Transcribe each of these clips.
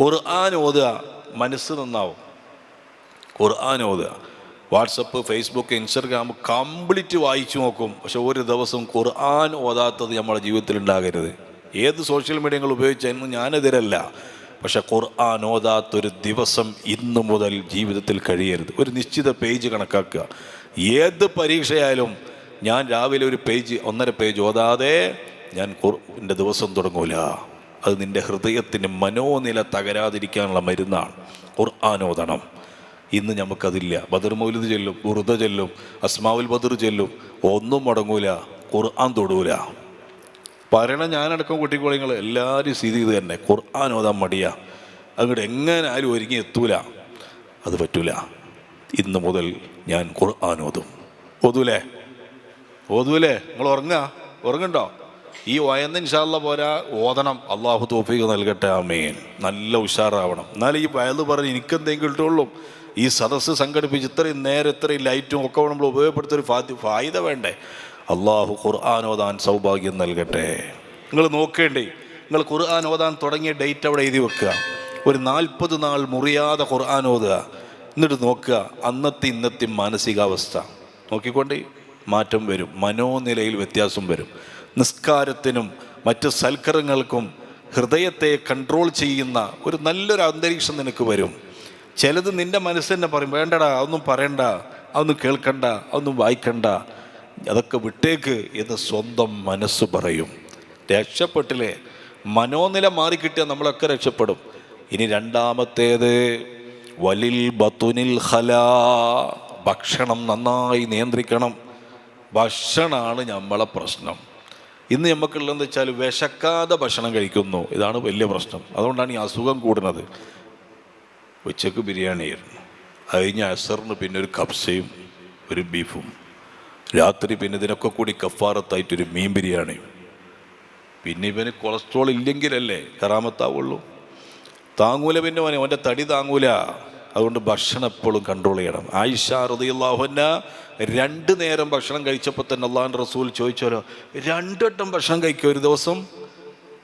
ഖുർആൻ ഓതുക മനസ്സ് നന്നാവും. ഖുർആൻ ഓതുക. വാട്സപ്പ് ഫേസ്ബുക്ക് ഇൻസ്റ്റഗ്രാം കംപ്ലീറ്റ് വായിച്ചു നോക്കും. പക്ഷെ ഒരു ദിവസം ഖുർആൻ ഓതാത്തത് നമ്മുടെ ജീവിതത്തിൽ ഉണ്ടാകരുത്. ഏത് സോഷ്യൽ മീഡിയകൾ ഉപയോഗിച്ചതെന്ന് ഞാനെതിരല്ല. പക്ഷെ ഖുർആൻ ഓതാത്തൊരു ദിവസം ഇന്നു മുതൽ ജീവിതത്തിൽ കഴിയരുത്. ഒരു നിശ്ചിത പേജ് കണക്കാക്കുക. ഏത് പരീക്ഷയായാലും ഞാൻ രാവിലെ ഒരു പേജ് ഒന്നര പേജ് ഓതാതെ ഞാൻ എന്റെ ദിവസം തുടങ്ങൂല. അത് നിന്റെ ഹൃദയത്തിന് മനോനില തകരാതിരിക്കാനുള്ള മരുന്നാണ്. ഖുർആാനോദണം ഇന്ന് നമുക്കതില്ല. ബദർ മൗലിദ് ചെല്ലും ഉറുദ ചെല്ലും അസ്മാവുൽ ബദർ ചെല്ലും. ഒന്നും മുടങ്ങൂല. ഖുർആൻ തൊടൂല. പറയണ ഞാനടക്കം കുട്ടിക്കോളിങ്ങൾ എല്ലാവരും സ്ഥിതി ഇത് തന്നെ. ഖുർആൻ ഓതാൻ മടിയാ. അങ്ങോട്ട് എങ്ങനെ ആരും ഒരുങ്ങി എത്തൂല. അത് പറ്റൂല. ഇന്ന് മുതൽ ഞാൻ ഖുർആൻ ഓതും. ഓതൂലേ? ഓതൂലേ? നിങ്ങൾ ഉറങ്ങുക ഉറങ്ങുണ്ടോ ഈ വയന്ന് ഇൻഷാല്ല പോരാ ഓതണം. അള്ളാഹു തോഫീക്ക് നൽകട്ടെ ആമേൻ. നല്ല ഉഷാറാവണം. എന്നാലും ഈ വയൽ പറഞ്ഞ് എനിക്കെന്തെങ്കിലും കിട്ടുള്ളൂ. ഈ സദസ്സ് സംഘടിപ്പിച്ച് ഇത്രയും നേരം ഇത്രയും ലൈറ്റും ഒക്കെ നമ്മൾ ഉപയോഗപ്പെടുത്തൊരു ഫാ- ഫായിദ വേണ്ടേ? അള്ളാഹു ഖുർആൻ ഓതാൻ സൗഭാഗ്യം നൽകട്ടെ. നിങ്ങൾ നോക്കേണ്ടേ നിങ്ങൾ ഖുർആൻ ഓതാൻ തുടങ്ങിയ ഡേറ്റ് അവിടെ എഴുതി വെക്കുക. ഒരു നാൽപ്പത് നാൾ മുറിയാതെ ഖുർആൻ ഓതുക. എന്നിട്ട് നോക്കുക അന്നത്തെ ഇന്നത്തെ മാനസികാവസ്ഥ. നോക്കിക്കൊണ്ട് മാറ്റം വരും. മനോനിലയിൽ വ്യത്യാസം വരും. നിസ്കാരത്തിനും മറ്റ് സൽക്കരങ്ങൾക്കും ഹൃദയത്തെ കൺട്രോൾ ചെയ്യുന്ന ഒരു നല്ലൊരു അന്തരീക്ഷം നിനക്ക് വരും. ചിലത് നിന്റെ മനസ്സ് പറയും വേണ്ടടാ അതൊന്നും പറയണ്ട അതൊന്നും കേൾക്കണ്ട അതൊന്നും വായിക്കണ്ട. അതൊക്കെ വിട്ടേക്ക് എന്ന് സ്വന്തം മനസ്സ് പറയും. രക്ഷപ്പെട്ടില്ലേ? മനോനില മാറിക്കിട്ടിയാൽ നമ്മളൊക്കെ രക്ഷപ്പെടും. ഇനി രണ്ടാമത്തേത് വലിൽ ബത്തുനിൽ ഹല ഭക്ഷണം നന്നായി നിയന്ത്രിക്കണം. ഭക്ഷണമാണ് നമ്മളെ പ്രശ്നം. ഇന്ന് നമുക്കുള്ളതെന്ന് വെച്ചാൽ വിശക്കാതെ ഭക്ഷണം കഴിക്കുന്നു. ഇതാണ് വലിയ പ്രശ്നം. അതുകൊണ്ടാണ് ഈ അസുഖം കൂടുന്നത്. ഉച്ചയ്ക്ക് ബിരിയാണി ആയിരുന്നു. അത് കഴിഞ്ഞ് അസറിന് പിന്നെ ഒരു കബ്സയും ഒരു ബീഫും. രാത്രി പിന്നെ ഇതിനൊക്കെ കൂടി കഫാറത്തായിട്ടൊരു മീൻ ബിരിയാണിയും പിന്നെ ഇവന് കൊളസ്ട്രോൾ ഇല്ലെങ്കിലല്ലേ കറാമത്താവുള്ളൂ. താങ്ങൂല പിന്നെ അവനെ അവന്റെ തടി താങ്ങൂല. അതുകൊണ്ട് ഭക്ഷണം എപ്പോഴും കൺട്രോൾ ചെയ്യണം. ആയിഷ ഹൃദയുള്ളാഹുന്ന രണ്ട് നേരം ഭക്ഷണം കഴിച്ചപ്പോൾ തന്നെ അള്ളാഹാൻ റസൂൽ ചോദിച്ചോലോ രണ്ടുവട്ടം ഭക്ഷണം കഴിക്കും ഒരു ദിവസം?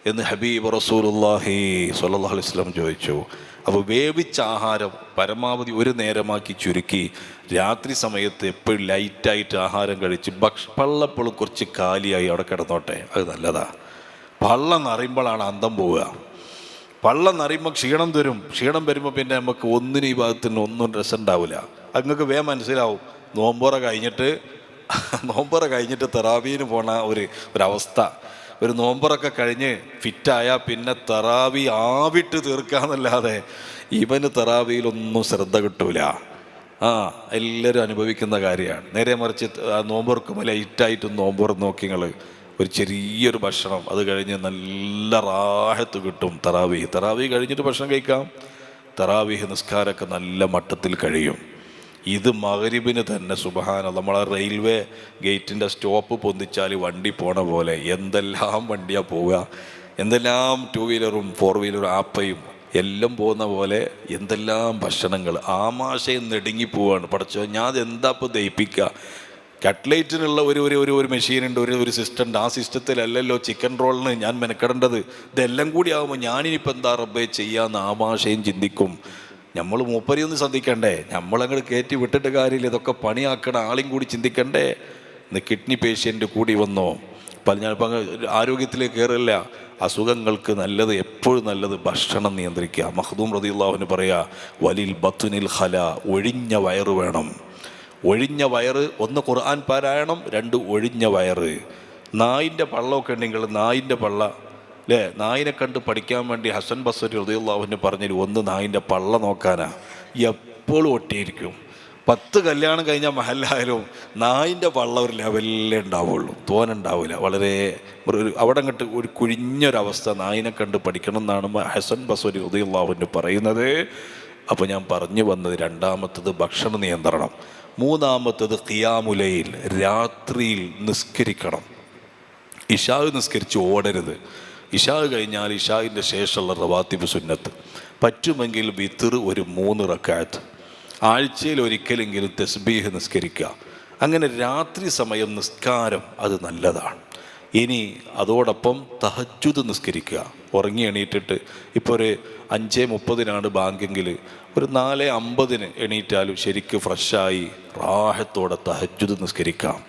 എന്ന് ഹബീബ് റസൂലുല്ലാഹി സ്വല്ലല്ലാഹു അലൈഹി വസല്ലം ചോദിച്ചു. അപ്പോൾ വേവിച്ച ആഹാരം പരമാവധി ഒരു നേരമാക്കി ചുരുക്കി രാത്രി സമയത്ത് എപ്പോഴും ലൈറ്റായിട്ട് ആഹാരം കഴിച്ച് ഭക്ഷ പള്ളപ്പോഴും കുറച്ച് കാലിയായി അവിടെ കിടന്നോട്ടെ. അത് നല്ലതാണ് പള്ളം നിറയുമ്പോഴാണ് അന്തം പോവുക. പള്ളം നിറയുമ്പോൾ ക്ഷീണം തരും. ക്ഷീണം വരുമ്പോൾ പിന്നെ നമുക്ക് ഒന്നിനും ഈ ഭാഗത്തിന് ഒന്നും രസം ഉണ്ടാവില്ല. അങ്ങക്ക് വേ മനസ്സിലാവും. നോമ്പോറ കഴിഞ്ഞിട്ട് നോമ്പറ കഴിഞ്ഞിട്ട് തെറാവീന് പോണ ഒരു ഒരവസ്ഥ. ഒരു നോമ്പറൊക്കെ കഴിഞ്ഞ് ഫിറ്റായാൽ പിന്നെ തെറാവി ആവിട്ട് തീർക്കാന്നല്ലാതെ ഇവന് തെറാവിയിലൊന്നും ശ്രദ്ധ കിട്ടൂല. ആ എല്ലാവരും അനുഭവിക്കുന്ന കാര്യമാണ്. നേരെ മറിച്ച് നോമ്പുറക്കുമ്പോൾ ലൈറ്റായിട്ട് നോമ്പുറം നോക്കി നിങ്ങൾ ഒരു ചെറിയൊരു ഭക്ഷണം അത് കഴിഞ്ഞ് നല്ല റാഹത്ത് കിട്ടും തറാവീഹ്. തറാവി കഴിഞ്ഞിട്ട് ഭക്ഷണം കഴിക്കാം. തറാവീഹ് നിസ്കാരമൊക്കെ നല്ല മട്ടത്തിൽ കഴിയും. ഇത് മകരിബിന് തന്നെ സുബഹാന നമ്മളെ റെയിൽവേ ഗേറ്റിന്റെ സ്റ്റോപ്പ് പൊന്തിച്ചാൽ വണ്ടി പോണ പോലെ. എന്തെല്ലാം വണ്ടിയാണ് പോവുക? എന്തെല്ലാം ടു വീലറും ഫോർ വീലറും ആപ്പയും എല്ലാം പോകുന്ന പോലെ എന്തെല്ലാം ഭക്ഷണങ്ങൾ ആമാശയം നെടുങ്ങി പോവാണ്. പഠിച്ചോ ഞാൻ എന്താ ഇപ്പോൾ ദയിപ്പിക്കുക കട്ട്ലേറ്റിനുള്ള ഒരു ഒരു ഒരു ഒരു മെഷീനുണ്ട് ഒരു ഒരു സിസ്റ്റം ഉണ്ട്. ആ സിസ്റ്റത്തിലല്ലല്ലോ ചിക്കൻ റോളിന് ഞാൻ മെനക്കെടേണ്ടത്. ഇതെല്ലാം കൂടി ആകുമ്പോൾ ഞാനിനിപ്പോൾ എന്താ റബ്ബേ ചെയ്യാമെന്ന് ആമാശയും ചിന്തിക്കും. നമ്മൾ മൂപ്പരി ശ്രദ്ധിക്കണ്ടേ? നമ്മളങ്ങോട്ട് കയറ്റി വിട്ടിട്ട് കാര്യമില്ല. ഇതൊക്കെ പണിയാക്കണ ആളെയും കൂടി ചിന്തിക്കണ്ടേ? ഇന്ന് കിഡ്നി പേഷ്യന്റ് കൂടി വന്നോ? അപ്പം ഞാനിപ്പോൾ ആരോഗ്യത്തിലേക്ക് കയറില്ല അസുഖങ്ങൾക്ക് നല്ലത് എപ്പോഴും നല്ലത് ഭക്ഷണം നിയന്ത്രിക്കുക. മഹദൂം റതിയുള്ളവന് പറയുക വലിൽ ബത്തുനിൽ ഹല ഒഴിഞ്ഞ വയറ് വേണം. ഒഴിഞ്ഞ വയറ് ഒന്ന് ഖുർആൻ പാരായണം രണ്ട് ഒഴിഞ്ഞ വയറ് നായിന്റെ പള്ളമൊക്കെ ഉണ്ടെങ്കിൽ നായിന്റെ പള്ള. അല്ലേ നായിനെ കണ്ട് പഠിക്കാൻ വേണ്ടി ഹസൻ ബസരി ഹൃദയുള്ളാഹുവിന് പറഞ്ഞൊരു ഒന്ന് നായിന്റെ പള്ള നോക്കാനാ. എപ്പോഴും ഒട്ടിയിരിക്കും. പത്ത് കല്യാണം കഴിഞ്ഞ മഹലായാലും നായിന്റെ പള്ള ഒരു ലെവലിലേ ഉണ്ടാവുള്ളൂ. തോനുണ്ടാവില്ല വളരെ ഒരു അവിടെ അങ്ങോട്ട് ഒരു കുഴിഞ്ഞൊരവസ്ഥ നായിനെ കണ്ട് പഠിക്കണം എന്നാണ് ഹസൻ ബസരി ഹൃദയുള്ളാഹുവിന് പറയുന്നത്. അപ്പോൾ ഞാൻ പറഞ്ഞു വന്നത് രണ്ടാമത്തത് ഭക്ഷണ നിയന്ത്രണം. മൂന്നാമത്തത് ഖിയാമുലയിൽ രാത്രിയിൽ നിസ്കരിക്കണം. ഇഷാഹ് നിസ്കരിച്ച് ഓടരുത്. ഇഷാഹ് കഴിഞ്ഞാൽ ഇഷാഹിന്റെ ശേഷമുള്ള റവാത്തിബ് സുന്നത്ത്. പറ്റുമെങ്കിൽ വിത്തിർ ഒരു മൂന്ന് റക്കാത്ത്. ആഴ്ചയിൽ ഒരിക്കലെങ്കിലും തസ്ബീഹ് നിസ്കരിക്കുക. അങ്ങനെ രാത്രി സമയം നിസ്കാരം അത് നല്ലതാണ്. ഇനി അതോടൊപ്പം തഹജുദ് നിസ്കരിക്കുക. ഉറങ്ങി എണീറ്റിട്ട് ഇപ്പോൾ ഒരു അഞ്ച് മുപ്പതിനാണ് ബാങ്കെങ്കിൽ ഒരു നാല് അമ്പതിന് എണീറ്റാലും ശരിക്ക് ഫ്രഷായി റാഹത്തോടെ തഹജുദ് നിസ്കരിക്കാം.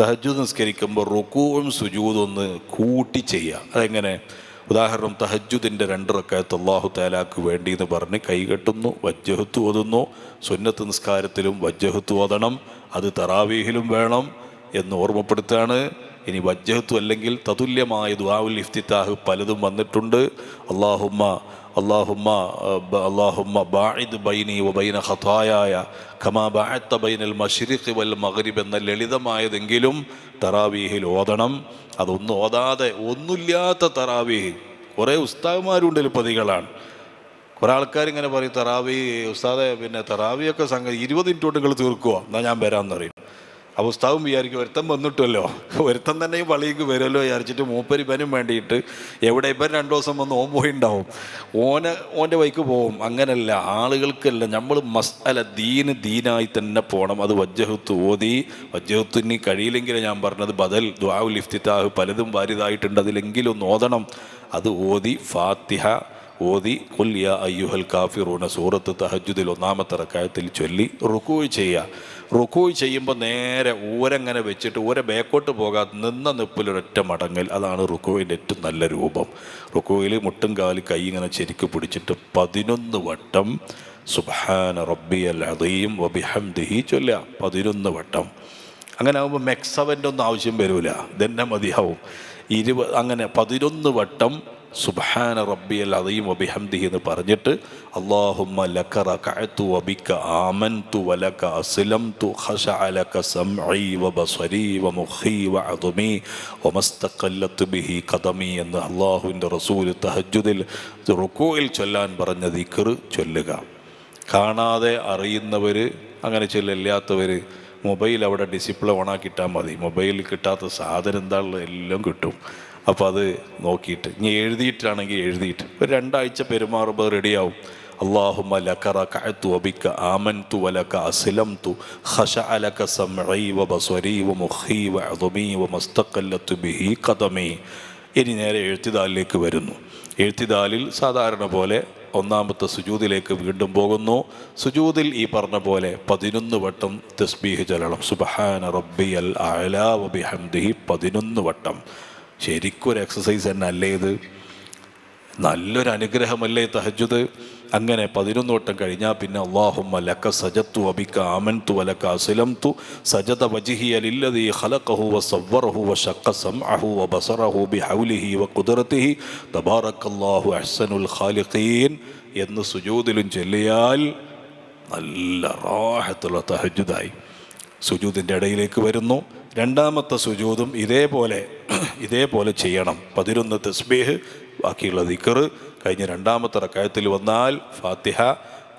തഹജുദ് നിസ്കരിക്കുമ്പോൾ റുക്കുവും സുജൂദും ഒന്ന് കൂട്ടി ചെയ്യുക. അതെങ്ങനെ? ഉദാഹരണം തഹജുദിന്റെ രണ്ട് റക്കായത്ത് അള്ളാഹു താലാക്ക് വേണ്ടി എന്ന് പറഞ്ഞ് കൈകെട്ടുന്നു വജ്ജഹത്ത് ഓതുന്നു സുന്നത്ത് നിസ്കാരത്തിലും വജ്ജഹത്ത് ഓതണം അത് തറാവീഹിലും വേണം എന്ന് ഓർമ്മപ്പെടുത്താണ് ഇനി വജ്ജഹത്തു അല്ലെങ്കിൽ തതുല്യമായ ദുആഉൽ ഇഫ്തിത്താഹ് പലതും വന്നിട്ടുണ്ട്. അള്ളാഹുമ്മ അള്ളാഹുമ്മ അള്ളാഹുമ്മ ബാഇദ് ബൈനി വബൈന ഖതായായ ഖമാ ബാഅത്ത ബൈനൽ മഷ്രിഖ് വൽ മഗ്രിബ് എന്ന ലളിതമായതെങ്കിലും തറാവീഹിൽ ഓതണം. അതൊന്നും ഓതാതെ ഒന്നുമില്ലാത്ത തറാവീഹ്. കുറേ ഉസ്താദ്മാരുണ്ട് പതികളാണ് കുറേ ആൾക്കാർ ഇങ്ങനെ പറയും തറാവി ഉസ്താദെ പിന്നെ തറാവിയൊക്കെ സംഗതി ഇരുപത് മിനിറ്റ് കൊണ്ട് നിങ്ങൾ തീർക്കുക എന്നാൽ ഞാൻ വരാമെന്ന് പറയും. അപ്പോൾ ഉസ്താവും വിചാരിക്കും ഒരുത്തൻ വന്നിട്ടല്ലോ. ഒരുത്തൻ തന്നെ ഈ പള്ളിക്ക് വരുമല്ലോ വിചാരിച്ചിട്ട് മൂപ്പര് ഇവനും വേണ്ടിയിട്ട് എവിടെ ഇപ്പം രണ്ടു ദിവസം വന്ന് ഓൻ പോയിണ്ടാവും. ഓന് ഓന്റെ വൈക്ക് പോവും. അങ്ങനല്ല ആളുകൾക്കല്ല. നമ്മൾ മസ് അല്ല ദീന് ദീനായി തന്നെ പോകണം അത് വജ്ജഹത്ത് ഓതി. വജ്ജഹത്ത് ഇനി കഴിയില്ലെങ്കിൽ ഞാൻ പറഞ്ഞത് ബദൽ. ദ്വാവുൽ ഇഫ്തിത്താഹ് പലതും വാരിതായിട്ടുണ്ട്. അതിലെങ്കിലും ഒന്ന് ഓതണം. അത് ഓതി ഫാത്തിഹ ഓതി കൊല്ലിയ അയ്യുഹൽ കാഫിറൂന സൂറത്ത് തഹജുദിൽ ഒന്നാമത്തെ റക്കായത്തിൽ ചൊല്ലി റുക്കോയ് ചെയ്യുക. റുക്കോയ് ചെയ്യുമ്പോൾ നേരെ ഊരങ്ങനെ വെച്ചിട്ട് ഊര ബേക്കോട്ട് പോകാതെ നിന്ന നിപ്പിലൊരൊറ്റ മടങ്ങൽ അതാണ് റുക്കോയിന്റെ ഏറ്റവും നല്ല രൂപം. റുക്കോയിൽ മുട്ടും കാൽ കൈ ഇങ്ങനെ ചെരുക്ക് പിടിച്ചിട്ട് പതിനൊന്ന് വട്ടം സുബാന സുബ്ഹാന റബ്ബിയൽ അദീം വബിഹംദിഹി ചൊല്ലുക. പതിനൊന്ന് വട്ടം. അങ്ങനെ ആകുമ്പോൾ മെക്സവന്റെ ഒന്നും ആവശ്യം വരില്ല ഇതെന്നെ മതിയാവും. ഇരുപത് അങ്ങനെ പതിനൊന്ന് വട്ടം സുബ്ഹാന റബ്ബിയൽ അദീം വബിഹംദിഹി എന്ന് പറഞ്ഞിട്ട് അല്ലാഹുമ്മ ലക്ക റകഅതു വബിക്ക വലക അസ്ലംതു സംഈ വമുഖി ബിഹി ഖദമി എന്ന് അല്ലാഹുവിന്റെ റസൂൽ തഹജ്ജുദിൽ റുക്കോയിൽ ചൊല്ലാൻ പറഞ്ഞ ദിക്ർ ചൊല്ലുക. കാണാതെ അറിയുന്നവർ അങ്ങനെ ചൊല്ലില്ലാത്തവർ മൊബൈൽ അവിടെ ഡിസിപ്ലിൻ ഓണാക്കിയിട്ടാൽ മതി. മൊബൈലിൽ കിട്ടാത്ത സാധനം എന്താണുള്ളത് എല്ലാം കിട്ടും. അപ്പോൾ അത് നോക്കിയിട്ട് ഇനി എഴുതിയിട്ടാണെങ്കിൽ എഴുതിയിട്ട് ഒരു രണ്ടാഴ്ച പെരുമാറുമ്പോൾ റെഡിയാവും اللهم لك ركعت وبك آمنت ولك أسلمت خشع لك سمعي وبصري ومخي وعظمي وما استقلت به قدمي ഇനി നേരെ എഴുത്തിദാലിലേക്ക് വരുന്നു എഴുത്തിദാലിൽ സാധാരണ പോലെ ഒന്നാമത്തെ സുജൂദിലേക്ക് വീണ്ടും പോകുന്നു സുജൂദിൽ ഈ പറഞ്ഞ പോലെ പതിനൊന്ന് വട്ടം തസ്ബീഹ് ചൊല്ലണം സുബഹാന റബ്ബി അൽ അലാ വബിഹംദിഹി പതിനൊന്ന് വട്ടം ശരിക്കും ഒരു എക്സസൈസ് തന്നെ അല്ലേ ഇത്? നല്ലൊരു അനുഗ്രഹമല്ലേ തഹജുദ് അങ്ങനെ പതിനൊന്ന് വട്ടം കഴിഞ്ഞാൽ പിന്നെ അള്ളാഹുമ്മ ലക്ക സജത്തു അബിക്ക ആമൻതു വലക്ക അസിലംതു സജത വജിഹി അലില്ലദി ഖലഖഹു വസവ്വറഹു ബസറഹു സംഅഹു വബസറഹു ബിഹൗലിഹി കുതിർത്തിഹി തബാറക്കല്ലാഹു അഹ്സനുൽ ഖാലിഖീൻ എന്ന് സുജൂദിലും ചൊല്ലിയാൽ നല്ല റാഹത്തുള്ള തഹജുദായി സുജൂദിന്റെ ഇടയിലേക്ക് വരുന്നു. രണ്ടാമത്തെ സുജൂദും ഇതേപോലെ ഇതേപോലെ ചെയ്യണം. പതിനൊന്ന് തസ്ബീഹ് ബാക്കിയുള്ള ദിക്കർ കഴിഞ്ഞ രണ്ടാമത്തെ റക്കായത്തിൽ വന്നാൽ ഫാത്തിഹ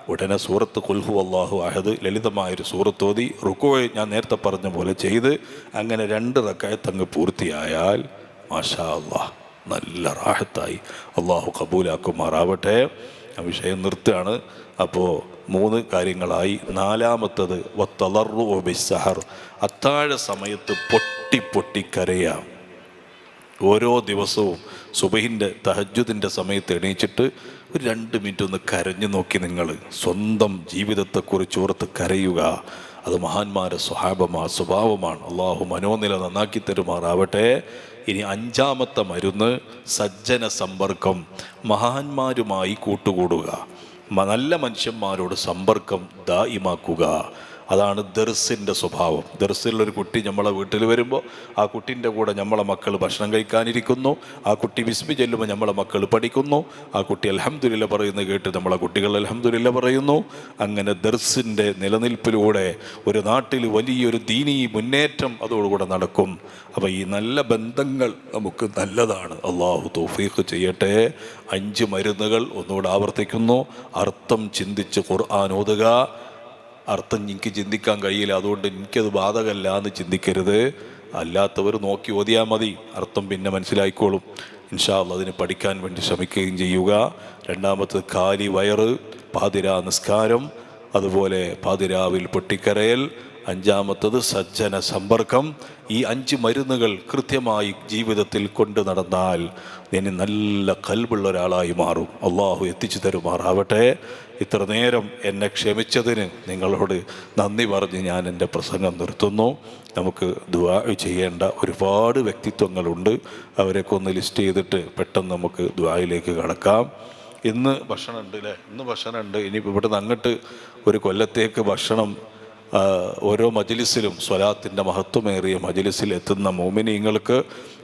ഉടനെ സൂറത്ത് കുൽഹു അള്ളാഹു അഹദ് ലളിതമായൊരു സൂറത്ത് ഓതി റുക്കോയെ ഞാൻ നേരത്തെ പറഞ്ഞ പോലെ ചെയ്ത് അങ്ങനെ രണ്ട് റക്കായത്ത് അങ്ങ് പൂർത്തിയായാൽ മാഷാ അള്ളാഹ് നല്ല റാഹത്തായി. അള്ളാഹു കബൂലാക്കുമാറാവട്ടെ. ആ വിഷയം നിർത്തുകയാണ്. അപ്പോൾ മൂന്ന് കാര്യങ്ങളായി. നാലാമത്തത് വത്തളറു ബിസ്സഹർ. അത്താഴ സമയത്ത് പൊട്ടി പൊട്ടി കരയാം ഓരോ ദിവസവും സുബഹിന്റെ തഹജുദിന്റെ സമയത്ത് എണീച്ചിട്ട് ഒരു രണ്ട് മിനിറ്റ് ഒന്ന് കരഞ്ഞു നോക്കി നിങ്ങൾ സ്വന്തം ജീവിതത്തെക്കുറിച്ച് ഓർത്ത് കരയുക. അത് മഹാന്മാരെ സ്വഭാവമാ സ്വഭാവമാണ്. അള്ളാഹു മനോനില നന്നാക്കി തരുമാറാവട്ടെ. ഇനി അഞ്ചാമത്തെ മരുന്ന് സജ്ജന സമ്പർക്കം. മഹാന്മാരുമായി കൂട്ടുകൂടുക. നല്ല മനുഷ്യന്മാരോട് സമ്പർക്കം ദായിമാക്കുക. അതാണ് ദർസിന്റെ സ്വഭാവം. ദർസിലുള്ളൊരു കുട്ടി നമ്മളെ വീട്ടിൽ വരുമ്പോൾ ആ കുട്ടീന്റെ കൂടെ നമ്മളെ മക്കൾ ഭക്ഷണം കഴിക്കാനിരിക്കുന്നു. ആ കുട്ടി വിസ്മി ചെല്ലുമ്പോൾ നമ്മളെ മക്കൾ പഠിക്കുന്നു. ആ കുട്ടി അലഹമ്മദില്ല പറയുന്നത് കേട്ട് നമ്മളെ കുട്ടികൾ അലഹമ്മദില്ല പറയുന്നു. അങ്ങനെ ദർസിന്റെ നിലനിൽപ്പിലൂടെ ഒരു നാട്ടിൽ വലിയൊരു ദീനീ മുന്നേറ്റം അതോടുകൂടെ നടക്കും. അപ്പോൾ ഈ നല്ല ബന്ധങ്ങൾ നമുക്ക് നല്ലതാണ്. അള്ളാഹു തോഫീഖ് ചെയ്യട്ടെ. അഞ്ച് മരുന്നുകൾ ഒന്നുകൂടെ ആവർത്തിക്കുന്നു. അർത്ഥം ചിന്തിച്ച് ഖുർആൻ ഓതുക. അർത്ഥം എനിക്ക് ചിന്തിക്കാൻ കഴിയില്ല. അതുകൊണ്ട് എനിക്കത് ബാധകമല്ല എന്ന് ചിന്തിക്കരുത്. അല്ലാത്തവർ നോക്കി ഓതിയാൽ മതി. അർത്ഥം പിന്നെ മനസ്സിലായിക്കോളും. ഇൻഷാല്ല അതിന് പഠിക്കാൻ വേണ്ടി ശ്രമിക്കുകയും ചെയ്യുക. രണ്ടാമത്തത് കാലി വയറ് പാതിരാ നിസ്കാരം അതുപോലെ പാതിരാവിൽ പൊട്ടിക്കരയൽ അഞ്ചാമത്തത് സജ്ജന സമ്പർക്കം. ഈ അഞ്ച് മരുന്നുകൾ കൃത്യമായി ജീവിതത്തിൽ കൊണ്ടു നടന്നാൽ ഇനി നല്ല കൽബുള്ള ഒരാളായി മാറും. അള്ളാഹു എത്തിച്ചു തരുമാറാവട്ടെ. ഇത്ര നേരം എന്നെ ക്ഷമിച്ചതിന് നിങ്ങളോട് നന്ദി പറഞ്ഞ് ഞാൻ എന്റെ പ്രസംഗം നിർത്തുന്നു. നമുക്ക് ദുവാ ചെയ്യേണ്ട ഒരുപാട് വ്യക്തിത്വങ്ങളുണ്ട്. അവരെയൊക്കെ ഒന്ന് ലിസ്റ്റ് ചെയ്തിട്ട് പെട്ടെന്ന് നമുക്ക് ദുവായിലേക്ക് കടക്കാം. ഇന്ന് ഭക്ഷണമുണ്ട് അല്ലേ ഇന്ന് ഭക്ഷണമുണ്ട്. ഇനി ഇവിടുന്ന് അങ്ങോട്ട് ഒരു കൊല്ലത്തേക്ക് ഭക്ഷണം ഓരോ മജിലിസിലും സ്വലാത്തിന്റെ മഹത്വമേറിയ മജിലിസിൽ എത്തുന്ന മോമിനിങ്ങൾക്ക്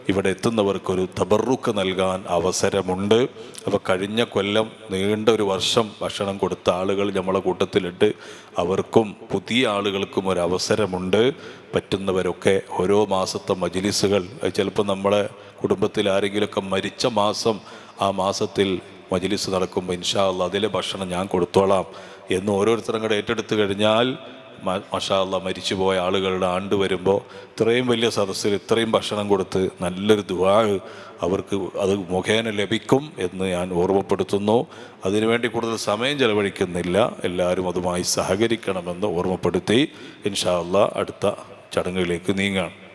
ഇവിടെ എത്തുന്നവർക്കൊരു തബറുക്ക് നൽകാൻ അവസരമുണ്ട്. അപ്പോൾ കഴിഞ്ഞ കൊല്ലം നീണ്ട ഒരു വർഷം ഭക്ഷണം കൊടുത്ത ആളുകൾ നമ്മളെ കൂട്ടത്തിലിട്ട് അവർക്കും പുതിയ ആളുകൾക്കും ഒരു അവസരമുണ്ട്. പറ്റുന്നവരൊക്കെ ഓരോ മാസത്തെ മജിലിസുകൾ ചിലപ്പോൾ നമ്മളെ കുടുംബത്തിൽ ആരെങ്കിലുമൊക്കെ മരിച്ച മാസം ആ മാസത്തിൽ മജിലിസ് നടക്കുമ്പോൾ ഇൻഷാ അല്ലാ അതിലെ ഭക്ഷണം ഞാൻ കൊടുത്തോളാം എന്ന് ഓരോരുത്തരും കൂടെ ഏറ്റെടുത്തു കഴിഞ്ഞാൽ മഷാ മരിച്ചു മരിച്ചുപോയ ആളുകളുടെ ആണ്ട് വരുമ്പോൾ ഇത്രയും വലിയ സദസ്സിൽ ഇത്രയും ഭക്ഷണം കൊടുത്ത് നല്ലൊരു ദുവാ അവർക്ക് അത് മുഖേന ലഭിക്കും എന്ന് ഞാൻ ഓർമ്മപ്പെടുത്തുന്നു. അതിനുവേണ്ടി കൂടുതൽ സമയം ചെലവഴിക്കുന്നില്ല. എല്ലാവരും അതുമായി സഹകരിക്കണമെന്ന് ഓർമ്മപ്പെടുത്തി. ഇൻഷാല്ല അടുത്ത ചടങ്ങുകളിലേക്ക് നീങ്ങാം.